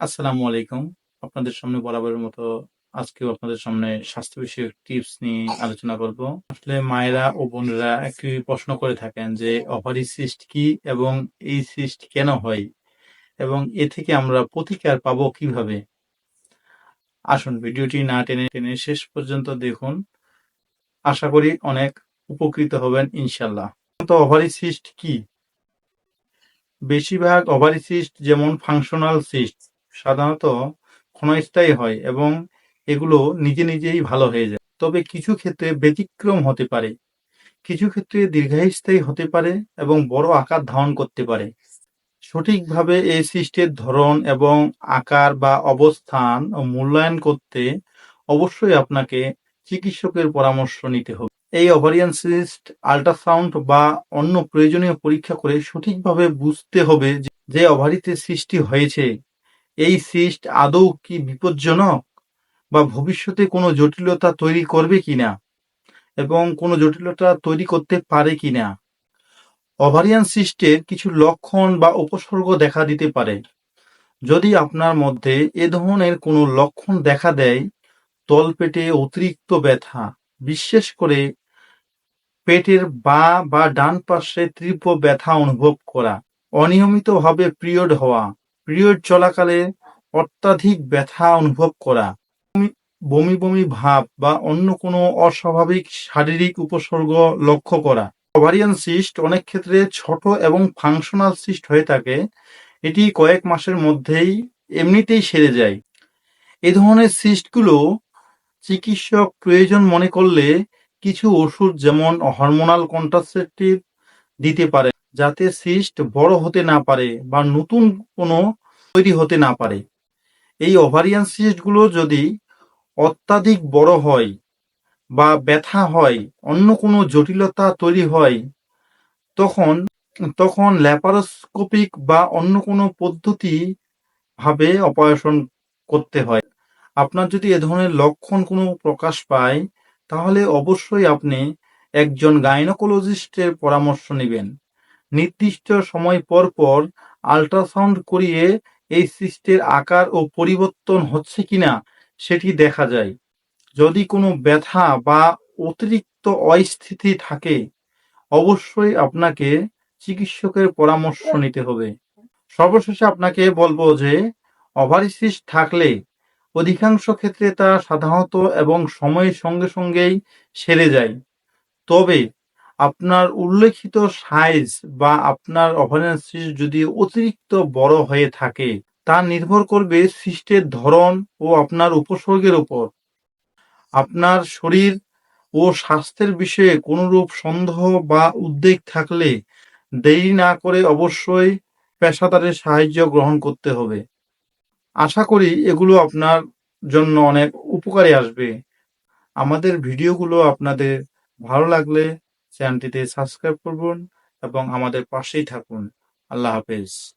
আসসালামু আলাইকুম। আপনাদের সামনে বরাবরের মতো আজকেও আপনাদের সামনে স্বাস্থ্য বিষয়ক টিপস নিয়ে আলোচনা করব। আসলে মায়েরা ও বোনেরা একটি প্রশ্ন করে থাকেন যে ওভারি সিস্ট কি এবং এই সিস্ট কেন হয় এবং এ থেকে আমরা প্রতিকার পাবো কীভাবে? আসুন ভিডিওটি না টেনে টেনে শেষ পর্যন্ত দেখুন। আশা করি অনেক উপকৃত হবেন ইনশাল্লাহ। তো ওভারি সিস্ট কি? বেশিরভাগ ওভারি সিস্ট যেমন ফাংশনাল সিস্ট সাধারণত ক্ষণস্থায়ী হয় এবং এগুলো নিজে নিজেই ভালো হয়ে যায়। তবে কিছু ক্ষেত্রে ব্যতিক্রম হতে পারে। কিছু ক্ষেত্রে দীর্ঘস্থায়ী হতে পারে এবং বড় আকার ধারণ করতে পারে। সঠিকভাবে এই সিস্টের ধরন এবং আকার বা অবস্থান মূল্যায়ন করতে অবশ্যই আপনাকে চিকিৎসকের পরামর্শ নিতে হবে। এই ওভারিয়ান সিস্ট আল্ট্রাসাউন্ড বা অন্য প্রয়োজনীয় পরীক্ষা করে সঠিকভাবে বুঝতে হবে যে ওভারিতে সৃষ্টি হয়েছে এই সিস্ট আদৌ কি বিপজ্জনক? বা ভবিষ্যতে কোনো জটিলতা তৈরি করবে কিনা এবং কোনো জটিলতা তৈরি করতে পারে কিনা ওভারিয়ান সিস্টের কিছু লক্ষণ বা উপসর্গ দেখা দিতে পারে। যদি আপনার মধ্যে এ ধরনের কোনো লক্ষণ দেখা দেয়, তলপেটে অতিরিক্ত ব্যথা, বিশেষ করে পেটের বা বা ডান পাশে তীব্র ব্যথা অনুভব করা, অনিয়মিতভাবে পিরিয়ড হওয়া পিরিয়ড চলাকালে অত্যাধিক ব্যথা অনুভব করা, বমি বমি ভাব বা অন্য কোনো অস্বাভাবিক শারীরিক উপসর্গ লক্ষ্য করা। ওভারিয়ান সিস্ট অনেক ক্ষেত্রে ছোট এবং ফাংশনাল সিস্ট হয়ে থাকে। এটি কয়েক মাসের মধ্যেই এমনিতেই সেরে যায়। এ ধরনের সিস্টগুলো চিকিৎসক প্রয়োজন মনে করলে কিছু ওষুধ যেমন হরমোনাল কন্ট্রাসেপটিভ দিতে পারে। যাতে সিস্ট বড় হতে না পারে বা নতুন কোনো তৈরি হতে না পারে। এই ওভারিয়ান সিস্টগুলো যদি অত্যাধিক বড় হয় বা ব্যথা হয়, অন্য কোনো জটিলতা তৈরি হয়, তখন তখন ল্যাপারোস্কোপিক বা অন্য কোনো পদ্ধতি ভাবে অপারেশন করতে হয়। আপনার যদি এ ধরনের লক্ষণ কোনো প্রকাশ পায়, তাহলে অবশ্যই আপনি একজন গাইনোকোলজিস্টের পরামর্শ নেবেন। নির্দিষ্ট সময় পর পর আল্ট্রাসাউন্ড করিয়ে এই সিস্টের আকার ও পরিবর্তন হচ্ছে কিনা সেটি দেখা যায়। যদি কোনো ব্যথা বা অতিরিক্ত অস্থিতি থাকে, অবশ্যই আপনাকে চিকিৎসকের পরামর্শ নিতে হবে। সর্বশেষে আপনাকে বলব যে ওভারিসিস থাকলে অধিকাংশ ক্ষেত্রে তা সাধারণত এবং সময়ের সঙ্গে সঙ্গেই সেরে যায়। তবে আপনার উল্লেখিত সাইজ বা আপনার ওভারিয়ান সিস্ট যদি অতিরিক্ত বড় হয়ে থাকে, তা নির্ভর করবে সিস্টের ধরন ও আপনার উপসর্গের উপর। আপনার শরীর ও স্বাস্থ্যের বিষয়ে কোনোরূপ সন্দেহ বা উদ্বেগ থাকলে দেরি না করে অবশ্যই পেশাদারের সাহায্য গ্রহণ করতে হবে। আশা করি এগুলো আপনার জন্য অনেক উপকারে আসবে। আমাদের ভিডিওগুলো আপনাদের ভালো লাগলে চ্যানেলটিতে সাবস্ক্রাইব করুন এবং আমাদের পাশেই থাকুন। আল্লাহ হাফেজ।